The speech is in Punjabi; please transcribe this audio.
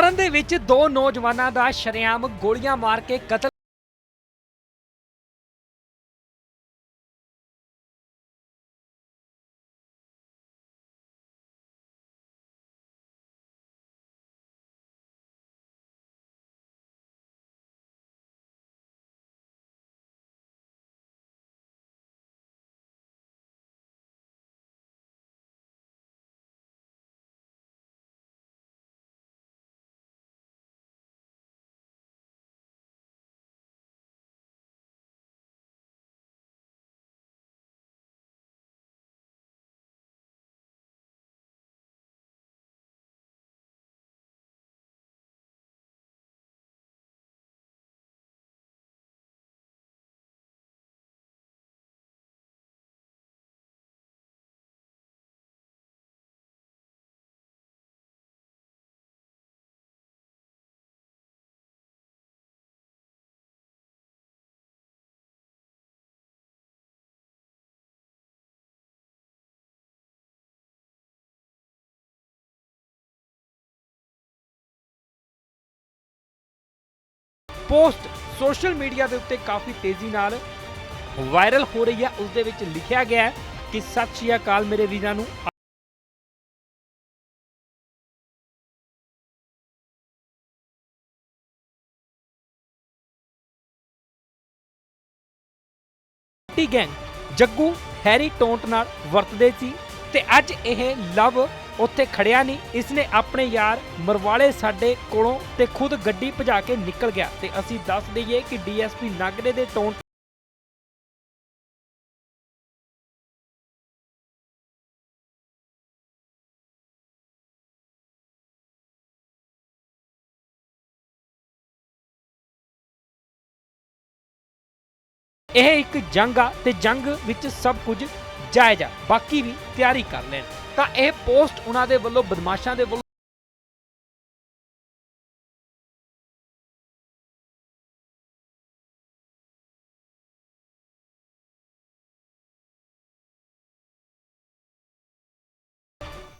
ਤਰਨਤਾਰਨ ਦੇ ਵਿੱਚ ਦੋ ਨੌਜਵਾਨਾਂ ਦਾ ਸ਼ਰੇਆਮ ਗੋਲੀਆਂ ਮਾਰ ਕੇ ਕਤਲ ਪੋਸਟ ਸੋਸ਼ਲ ਮੀਡੀਆ ਦੇ ਉੱਤੇ ਕਾਫੀ ਤੇਜ਼ੀ ਨਾਲ ਵਾਇਰਲ ਹੋ ਰਹੀ ਹੈ। ਉਸ ਦੇ ਵਿੱਚ ਲਿਖਿਆ ਗਿਆ ਹੈ ਕਿ ਸਤਿ ਸ਼੍ਰੀ ਅਕਾਲ ਮੇਰੇ ਵੀਰਾਂ ਨੂੰ। ਗੈਂਗ ਜੱਗੂ ਹੈਰੀ ਟੋਂਟ ਨਾਲ ਵਰਤਦੇ ਸੀ ਤੇ ਅੱਜ ਇਹ ਲਵ ਉੱਥੇ ਖੜਿਆ ਨਹੀਂ। ਇਸਨੇ ਆਪਣੇ ਯਾਰ ਮਰਵਾਲੇ ਸਾਡੇ ਕੋਲੋਂ ਤੇ ਖੁਦ ਗੱਡੀ ਭਜਾ ਕੇ ਨਿਕਲ ਗਿਆ ਤੇ ਅਸੀਂ ਦੱਸ ਦਈਏ ਕਿ ਡੀਐਸਪੀ ਨਾਗਰੇ ਦੇ ਟੋਂਟ ਇਹ ਇੱਕ ਜੰਗ ਆ ਤੇ ਜੰਗ ਵਿੱਚ ਸਭ ਕੁਝ ਜਾਇਜ਼ ਆ। ਬਾਕੀ ਵੀ ਤਿਆਰੀ ਕਰ ਲੈਣ। ਤਾਂ ਇਹ ਪੋਸਟ ਉਹਨਾਂ ਦੇ ਵੱਲੋਂ ਬਦਮਾਸ਼ਾਂ ਦੇ ਵੱਲੋਂ